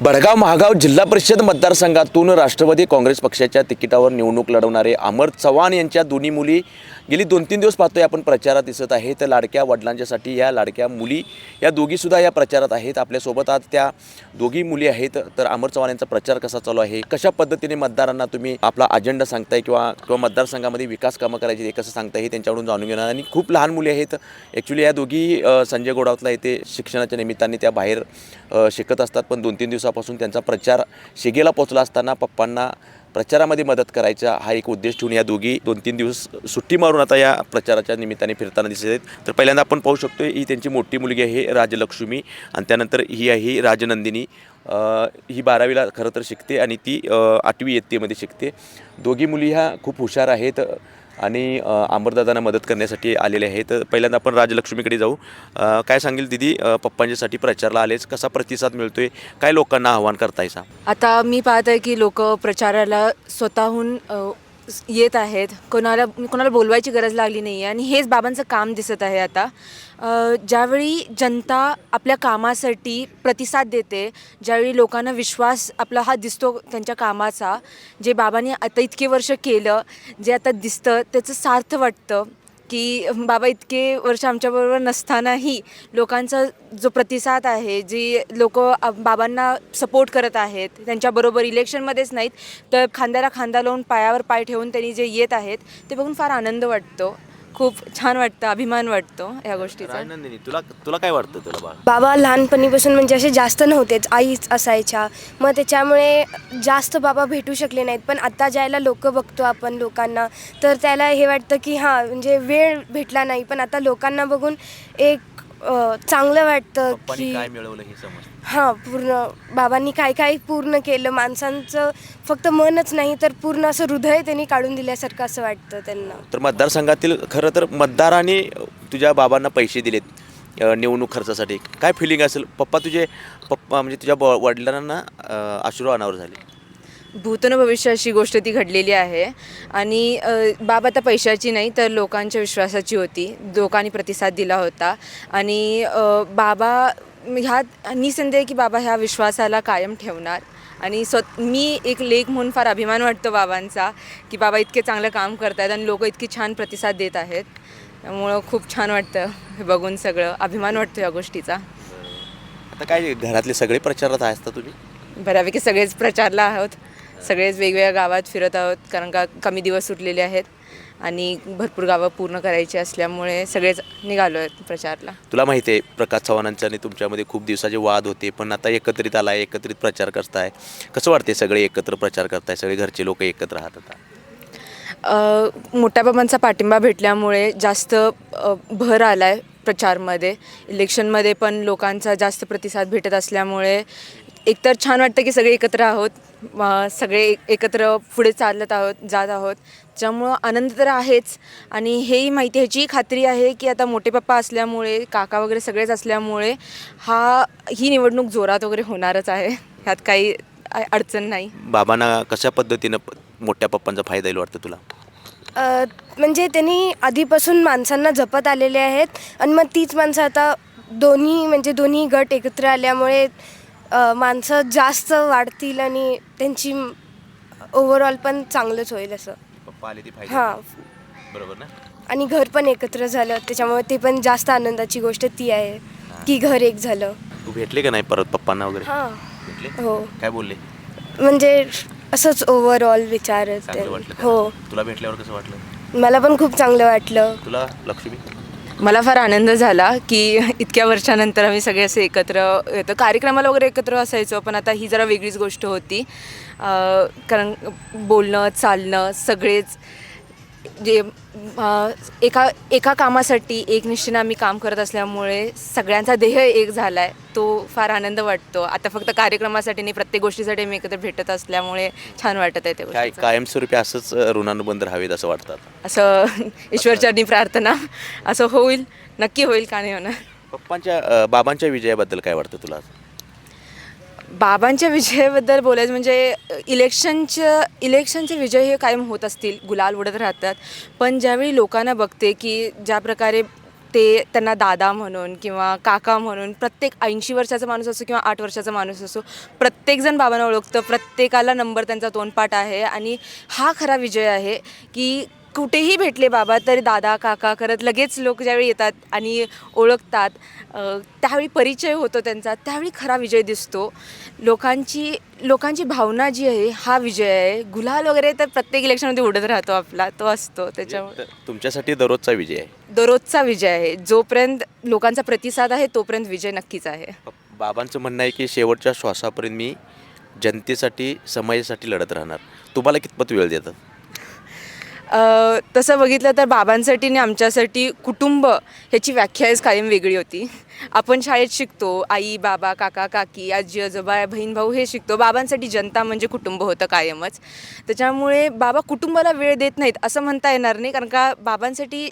बडगाव महागाव जिल्हा परिषद मतदारसंघातून राष्ट्रवादी काँग्रेस पक्षाच्या तिकिटावर निवडणूक लढवणारे अमर चव्हाण यांच्या दोन्ही मुली गेली दोन तीन दिवस पाहतोय आपण प्रचारात दिसत आहे. तर लाडक्या वडिलांच्यासाठी या लाडक्या मुली या दोघीसुद्धा या प्रचारात आहेत. आपल्यासोबत आज त्या दोघी मुली आहेत. तर अमर चव्हाण यांचा प्रचार कसा चालू आहे? कशा पद्धतीने मतदारांना तुम्ही आपला अजेंडा सांगताय किंवा किंवा मतदारसंघामध्ये विकास कामं करायची ते कसं सांगताय हे त्यांच्याकडून जाणून घेणार आणि खूप लहान मुली आहेत. ॲक्च्युली या दोघी संजय गोडावतला येथे शिक्षणाच्या निमित्ताने त्या बाहेर शिकत असतात. पण दोन तीन दिवसापासून त्यांचा प्रचार शिगेला पोचला असताना पप्पांना प्रचारामध्ये मदत करायचा हा एक उद्देश ठेवून या दोघी दोन तीन दिवस सुट्टी मारून आता या प्रचाराच्या निमित्ताने फिरताना दिसत आहेत. तर पहिल्यांदा आपण पाहू शकतो ही त्यांची मोठी मुलगी आहे राजलक्ष्मी. आणि त्यानंतर ही आहे राजनंदिनी. ही बारावीला खरं तर शिकते आणि ती आठवी इयत्तेमध्ये शिकते. दोघी मुली ह्या खूप हुशार आहेत. आणि अंबरदादांना अमरदादांना मदत करण्यासाठी आलेले आहेत. पहिल्यांदा आपण राजलक्ष्मीकडे जाऊ. काय सांगेल दिदी? पप्पांच्यासाठी प्रचारला आलेच कसा प्रतिसाद मिळतोय? काय लोकांना आव्हान करतायचा आता मी पाहत आहे की लोक प्रचाराला स्वतःहून येत आहेत. कोणाला कोणाला बोलवायची गरज लागली नाही आहे आणि हेच बाबांचं काम दिसत आहे आता. ज्यावेळी जनता आपल्या कामासाठी प्रतिसाद देते ज्यावेळी लोकांना विश्वास आपला हा दिसतो त्यांच्या कामाचा जे बाबांनी आता इतके वर्ष केलं जे आता दिसतं त्याचं सार्थ वाटतं. की बाबा इतके वर्ष आमच्याबरोबर नसतानाही लोकांचा जो प्रतिसाद आहे जी लोक बाबांना सपोर्ट करत आहेत त्यांच्याबरोबर इलेक्शनमध्येच नाहीत तर खांद्याला खांदा लावून पायावर पाय ठेवून त्यांनी जे येत आहेत ते बघून फार आनंद वाटतो. खूप छान वाटतं अभिमान वाटतो ह्या गोष्टीचा. राजनंदिनी तुला तुला काय वाटतं तुला बाळ? बाबा लहानपणीपासून म्हणजे असे जास्त नव्हतेच आईच असायच्या. मग त्याच्यामुळे जास्त बाबा भेटू शकले नाहीत. पण आता ज्याला लोक बघतो आपण लोकांना तर त्याला हे वाटतं की हां म्हणजे वेळ भेटला नाही. पण आता लोकांना बघून एक अ, चांगलं वाटतं पप्पांनी की काय मिळवलं हे समज हां पूर्ण बाबांनी काय काय पूर्ण केलं. माणसांचं फक्त मनच नाही तर पूर्ण असं हृदय त्यांनी काढून दिल्यासारखं असं वाटतं त्यांना. तर मतदारसंघातील खरं तर मतदारांनी तुझ्या बाबांना पैसे दिलेत अ, निवडणूक खर्चासाठी. काय फिलिंग असेल? पप्पा तुझे पप्पा म्हणजे तुझ्या ब- वडिलांना अ, अश्रू अनावर झाले. भूतन भविष्य अशी गोष्ट ती घडलेली आहे. आणि अ, बाबा आता पैशाची नाही तर लोकांच्या विश्वासाची होती. लोकांनी प्रतिसाद दिला होता. आणि अ, बाबा ह्यात निसंदेह की बाबा ह्या विश्वासाला कायम ठेवणार. आणि स्व मी एक लेख म्हणून फार अभिमान वाटतो बाबांचा की बाबा इतके चांगलं काम करत आहेत आणि लोक इतकी छान प्रतिसाद देत आहेत. त्यामुळं खूप छान वाटतं हे बघून सगळं. अभिमान वाटतो या गोष्टीचा. आता काय घरातले सगळे प्रचारात असता तुम्ही? बऱ्यापैकी सगळेच प्रचारला आहोत. सगळेच वेगवेगळ्या गावात फिरत आहोत कारण का कमी दिवस सुटलेले आहेत. आणि भरपूर गावं पूर्ण करायची असल्यामुळे सगळेच निघालो आहेत प्रचारला. तुला माहिती आहे प्रकाश चव्हाणांचे आणि तुमच्यामध्ये खूप दिवसाचे वाद होते पण आता एकत्रित आलाय एकत्रित प्रचार करताय. कसं वाटते सगळे एकत्र प्रचार करताय सगळे घरचे लोक एकत्र राहत आता? मोठ्या बाबांचा पाठिंबा भेटल्यामुळे जास्त अ, भर आला आहे प्रचारमध्ये. इलेक्शनमध्ये पण लोकांचा जास्त प्रतिसाद भेटत असल्यामुळे एकतर छान वाटतं की सगळे एकत्र आहोत सगळे एक- एकत्र पुढे चालत आहोत जात आहोत. त्यामुळं आनंद तर आहेच. आणि हेही माहिती ह्याची खात्री आहे की आता मोठे पप्पा असल्यामुळे काका वगैरे सगळेच असल्यामुळे हा ही निवडणूक जोरात वगैरे होणारच आहे. ह्यात काही अडचण नाही. बाबांना कशा पद्धतीनं मोठ्या पप्पांचा फायदा येईल वाटतं तुला? म्हणजे त्यांनी आधीपासून माणसांना जपत आलेले आहेत. आणि मग तीच माणसं आता दोन्ही म्हणजे दोन्ही गट एकत्र आल्यामुळे माणसं जास्त वाढतील आणि त्यांची ओव्हरऑल पण चांगलंच होईल असं. पप्पा आले ती हां. बरोबर ना? आणि घर पण एकत्र झालं त्याच्यामुळे ते पण जास्त आनंदाची गोष्ट ती आहे की घर एक झालं. तू भेटले का नाही परत पप्पांना वगैरे? हां. भेटले? हो. काय बोलले? म्हणजे असंच ओव्हरऑल विचारच चांगलं वाटलं का? हो. तुला भेटल्यावर कसं वाटलं? मला पण खूप चांगलं वाटलं. तुला लक्ष्मी? मला फार आनंद झाला की इतक्या वर्षानंतर आम्ही सगळे असे एकत्र येतो कार्यक्रमाला वगैरे एकत्र असायचो पण आता ही जरा वेगळीच गोष्ट होती. कारण बोलणं चालणं सगळेच जे एका एका कामासाठी एक निष्ठेनं आम्ही काम करत असल्यामुळे सगळ्यांचा देह एक झाला आहे तो फार आनंद वाटतो आता फक्त कार्यक्रमासाठी नाही प्रत्येक गोष्टीसाठी आम्ही एकत्र भेटत असल्यामुळे छान वाटत आहे ते काय. कायमस्वरूपी असंच ऋणानुबंध राहावेत असं वाटतं आता. असं ईश्वरचरणी प्रार्थना असं होईल नक्की होईल का नाही होणार पप्पांच्या बाबांच्या विजयाबद्दल काय वाटतं तुला बाबांच्या विजयाबद्दल बोलायचं म्हणजे इलेक्शनचं इलेक्शनचे विजय हे कायम होत असतील गुलाल उडत राहतात. पण ज्यावेळी लोकांना बघते की ज्या प्रकारे ते त्यांना दादा म्हणून किंवा काका म्हणून प्रत्येक ऐंशी वर्षाचा माणूस असो किंवा आठ वर्षाचा माणूस असो प्रत्येकजण बाबांना ओळखतं प्रत्येकाला नंबर त्यांचा तोंडपाठ आहे आणि हा खरा विजय आहे की कुठेही भेटले बाबा तरी दादा काका करत लगेच लोक ज्यावेळी येतात आणि ओळखतात त्यावेळी परिचय होतो त्यांचा त्यावेळी खरा विजय दिसतो. लोकांची लोकांची भावना जी आहे हा विजय आहे. गुलाल वगैरे तर प्रत्येक इलेक्शनमध्ये उडत राहतो आपला तो असतो त्याच्यामुळे. तुमच्यासाठी दररोजचा विजय आहे? दररोजचा विजय आहे. जोपर्यंत लोकांचा प्रतिसाद आहे तोपर्यंत विजय नक्कीच आहे. बाबांचं म्हणणं आहे की शेवटच्या श्वासापर्यंत मी जनतेसाठी समाजासाठी लढत राहणार. तुम्हाला कितपत वेळ देतात? तसं बघितलं तर बाबांसाठी आणि आमच्यासाठी कुटुंब ह्याची व्याख्याच कायम वेगळी होती. आपण शाळेत शिकतो आई बाबा काका काकी आजी आजोबा बहीण भाऊ हे शिकतो. बाबांसाठी जनता म्हणजे कुटुंब होतं कायमच. त्याच्यामुळे बाबा कुटुंबाला वेळ देत नाहीत असं म्हणता येणार नाही. कारण का बाबांसाठी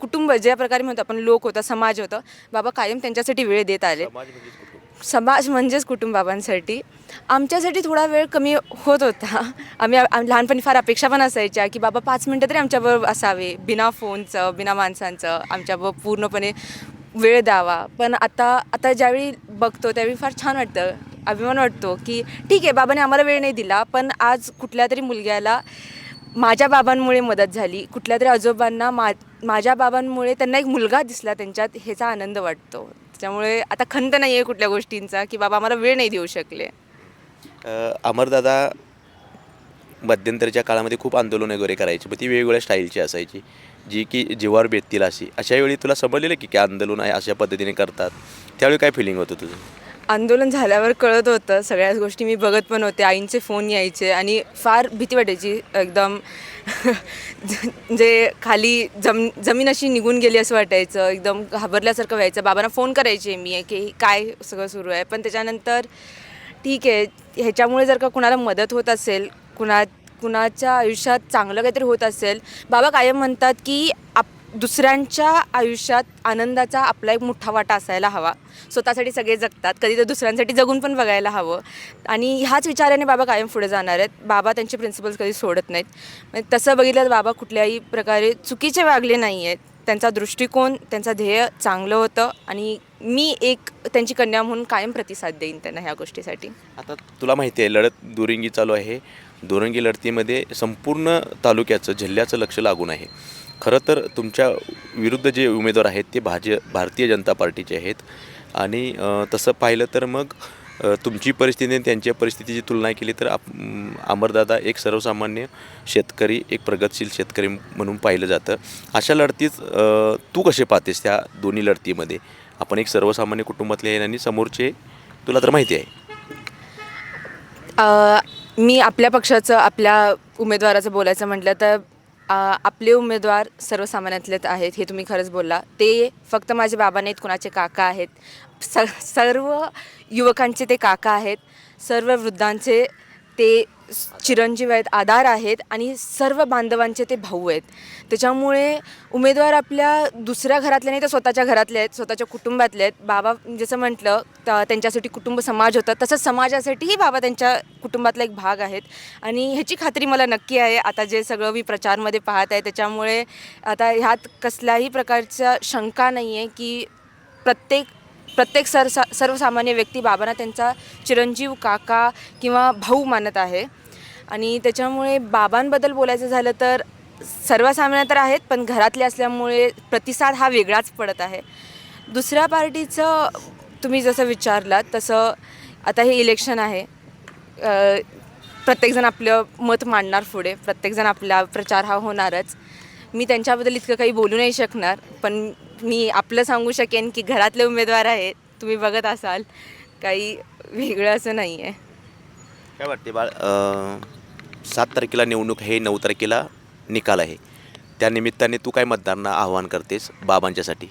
कुटुंब ज्या प्रकारे म्हणतो आपण लोक होता समाज होतं बाबा कायम त्यांच्यासाठी वेळ देत आले. समाज म्हणजेच कुटुंबाबांसाठी. आमच्यासाठी थोडा वेळ कमी होत होता. आम्ही लहानपणी फार अपेक्षा पण असायच्या की बाबा पाच मिनटं तरी आमच्याबरोबर असावे. बिना फोनचं बिना माणसांचं आमच्याबरोबर पूर्णपणे वेळ द्यावा. पण आता आता ज्यावेळी बघतो त्यावेळी फार छान वाटतं. अभिमान वाटतो की ठीक आहे बाबाने आम्हाला वेळ नाही दिला पण आज कुठल्या तरी मुलग्याला माझ्या बाबांमुळे मदत झाली. कुठल्या तरी आजोबांना मा माझ्या बाबांमुळे त्यांना एक मुलगा दिसला त्यांच्यात ह्याचा आनंद वाटतो. त्याच्यामुळे आता खंत नाही आहे कुठल्या गोष्टींचा की बाबा आम्हाला वेळ नाही देऊ शकले. अ, अमरदादा मध्यंतरीच्या काळामध्ये खूप आंदोलन वगैरे करायची पण ती वेगवेगळ्या स्टाईलची असायची जी की जीवावर बेततील अशी. अशा वेळी तुला समजलेलं की काय आंदोलन आहे अशा पद्धतीने करतात? त्यावेळी काय फिलिंग होतं तुझं? आंदोलन झाल्यावर कळत होतं सगळ्याच गोष्टी मी बघत पण होते आईंचे फोन यायचे आणि फार भीती वाटायची एकदम म्हणजे खाली जम जमीन अशी निघून गेली असं वाटायचं एकदम घाबरल्यासारखं व्हायचं. बाबांना फोन करायचे मी की काय सगळं सुरू आहे? पण त्याच्यानंतर ठीक आहे ह्याच्यामुळे जर का कुणाला मदत होत असेल कुणा कुणाच्या आयुष्यात चांगलं काहीतरी होत असेल बाबा कायम म्हणतात की दुसऱ्यांच्या आयुष्यात आनंदाचा आपला एक मोठा वाटा असायला हवा. स्वतःसाठी सगळे जगतात. कधी तर दुसऱ्यांसाठी जगून पण बघायला हवं. आणि ह्याच विचाराने बाबा कायम पुढे जाणार आहेत. बाबा त्यांचे प्रिन्सिपल्स कधी सोडत नाहीत. म्हणजे तसं बघितलं तर बाबा कुठल्याही प्रकारे चुकीचे वागले नाही आहेत. त्यांचा दृष्टिकोन त्यांचा ध्येय चांगलं होतं आणि मी एक त्यांची कन्या म्हणून कायम प्रतिसाद देईन त्यांना ह्या गोष्टीसाठी. आता तुला माहिती आहे लढत दुरंगी चालू आहे. दुरंगी लढतीमध्ये संपूर्ण तालुक्याचं जिल्ह्याचं लक्ष लागून आहे. खरं तर तुमच्या विरुद्ध जे उमेदवार आहेत ते भाज भारतीय जनता पार्टीचे आहेत. आणि तसं पाहिलं तर मग तुमची परिस्थिती आणि त्यांच्या परिस्थितीची तुलना केली तर आप अमरदादा एक सर्वसामान्य शेतकरी एक प्रगतशील शेतकरी म्हणून पाहिलं जातं. अशा लढतीत तू कसे पाहतेस त्या दोन्ही लढतीमध्ये? आपण एक सर्वसामान्य कुटुंबातले आहे आणि समोरचे तुला तर माहिती आहे. मी आपल्या पक्षाचं आपल्या उमेदवाराचं बोलायचं म्हटलं तर आपले उमेदवार सर्वसामान्यातलेच आहेत हे तुम्ही खरंच बोलला. ते फक्त माझे बाबा नाहीत कुणाचे काका आहेत. स सर्व युवकांचे ते काका आहेत. सर्व वृद्धांचे ते चिरंजीव आहेत आधार आहेत आणि सर्व बांधवांचे ते भाऊ आहेत. त्याच्यामुळे उमेदवार आपल्या दुसऱ्या घरातले नाही तर स्वतःच्या घरातले आहेत स्वतःच्या कुटुंबातले आहेत. बाबा जसं म्हटलं तर त्यांच्यासाठी कुटुंब समाज होतं तसंच समाजासाठीही बाबा त्यांच्या कुटुंबातला एक भाग आहेत. आणि ह्याची खात्री मला नक्की आहे आता जे सगळं मी प्रचारमध्ये पाहत आहे त्याच्यामुळे आता ह्यात कसल्याही प्रकारच्या शंका नाही आहे की प्रत्येक प्रत्येक सर सर्वसामान्य व्यक्ती बाबांना त्यांचा चिरंजीव काका किंवा भाऊ मानत आहे. आणि त्याच्यामुळे बाबांबद्दल बोलायचं झालं तर सर्वसामान्य तर आहेत पण घरातले असल्यामुळे प्रतिसाद हा वेगळाच पडत आहे. दुसऱ्या पार्टीचं तुम्ही जसं विचारलात तसं आता हे इलेक्शन आहे. प्रत्येकजण आपलं मत मांडणार पुढे प्रत्येकजण आपला प्रचार हा होणारच. मी त्यांच्याबद्दल इतकं काही बोलू नाही शकणार पण मी आपलं सांगू शकेन की घरातले उमेदवार आहेत तुम्ही बघत असाल. काही वेगळं असं नाही आहे काय वाटते बाळ सात तारखेला निवडणूक आहे नऊ तारखेला निकाल आहे. त्यानिमित्ताने तू काय मतदारांना आव्हान करतेस बाबांच्यासाठी?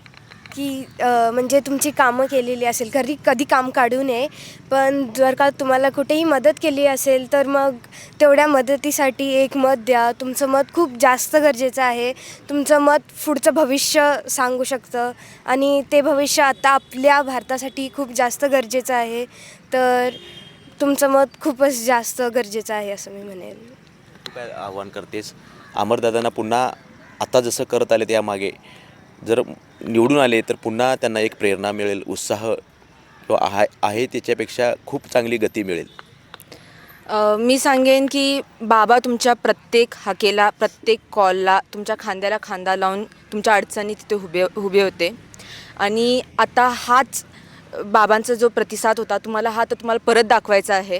की म्हणजे तुमची कामं केलेली असेल घरी कधी काम काढू नये पण जर का तुम्हाला कुठेही मदत केली असेल तर मग तेवढ्या मदतीसाठी एक मत द्या. तुमचं मत खूप जास्त गरजेचं आहे. तुमचं मत पुढचं भविष्य सांगू शकतं आणि ते भविष्य आता आपल्या भारतासाठी खूप जास्त गरजेचं आहे. तर तुमचं मत खूपच जास्त गरजेचं आहे असं मी म्हणेन. तू काय आव्हान करतेस? अमरदादांना पुन्हा आता जसं करत आले त्यामागे जर निवडून आले तर पुन्हा त्यांना एक प्रेरणा मिळेल उत्साह किंवा आहे आहे त्याच्यापेक्षा खूप चांगली गती मिळेल. मी सांगेन की बाबा तुमच्या प्रत्येक हाकेला प्रत्येक कॉलला तुमच्या खांद्याला खांदा लावून तुमच्या अडचणी तिथे उभे उभे होते. आणि आता हाच बाबांचा जो प्रतिसाद होता तुम्हाला हा तर तुम्हाला परत दाखवायचा आहे.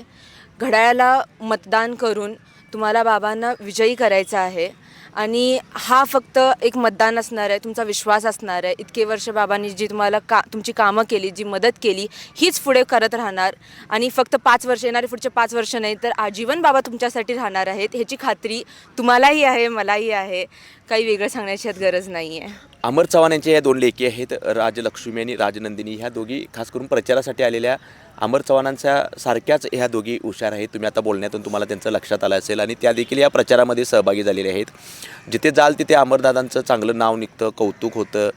घड्याळाला मतदान करून तुम्हाला बाबांना विजयी करायचा आहे. आणि हा फक्त एक मतदान असणार आहे तुमचा विश्वास असणार आहे. इतके वर्ष बाबांनी जी तुम्हाला का तुमची कामं केली जी मदत केली हीच पुढे करत राहणार. आणि फक्त पाच वर्ष येणारे पुढचे पाच वर्ष नाही तर आजीवन बाबा तुमच्यासाठी राहणार आहेत. ह्याची खात्री तुम्हालाही आहे मलाही आहे. काही वेगळं सांगण्याची गरज नाही आहे. अमर चव्हाण यांच्या या दोन लेखी आहेत. राजलक्ष्मी आणि राजनंदिनी ह्या दोघी खास करून प्रचारासाठी आलेल्या अमर चव्हाणांच्या सारख्याच ह्या दोघी हुशार आहेत. तुम्ही आता बोलण्यातून तुम्हाला त्यांचं लक्षात आलं असेल आणि त्या देखील या प्रचारामध्ये सहभागी झालेले आहेत. जिथे जाल तिथे अमरदादांचं चांगलं नाव निघतं कौतुक होतं.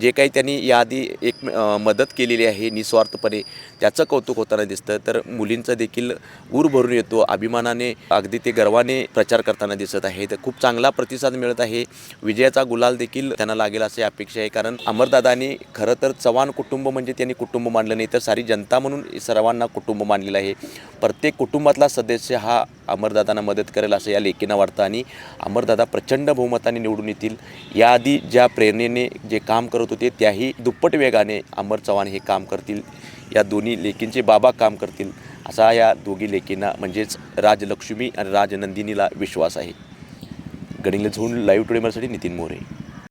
जे काही त्यांनी याआधी एक मदत केलेली आहे निस्वार्थपणे त्याचं कौतुक होताना दिसतं. तर मुलींचं देखील ऊर भरून येतो. अभिमानाने अगदी ते गर्वाने प्रचार करताना दिसत आहेत. खूप चांगला प्रतिसाद मिळत आहे. विजयाचा गुलाल देखील त्यांना लागेल अशी अपेक्षा आहे. कारण अमरदादांनी खरं तर चव्हाण कुटुंब म्हणजे त्यांनी कुटुंब मानलं नाही तर सारी जनता म्हणून सर्वांना कुटुंब मानलेलं आहे. प्रत्येक कुटुंबातला सदस्य हा अमरदादांना मदत करेल असं या लेखीनं वाटतं आणि अमरदादा प्रचंड बहुमताने निवडून येतील. याआधी ज्या प्रेरणेने जे काम करत होते त्याही दुप्पट वेगाने अमर चव्हाण हे काम करतील. या दोन्ही लेकींचे बाबा काम करतील असा या दोघी लेकींना म्हणजेच राजलक्ष्मी आणि राजनंदिनीला विश्वास आहे. गडिंगला zone live today Nitin More.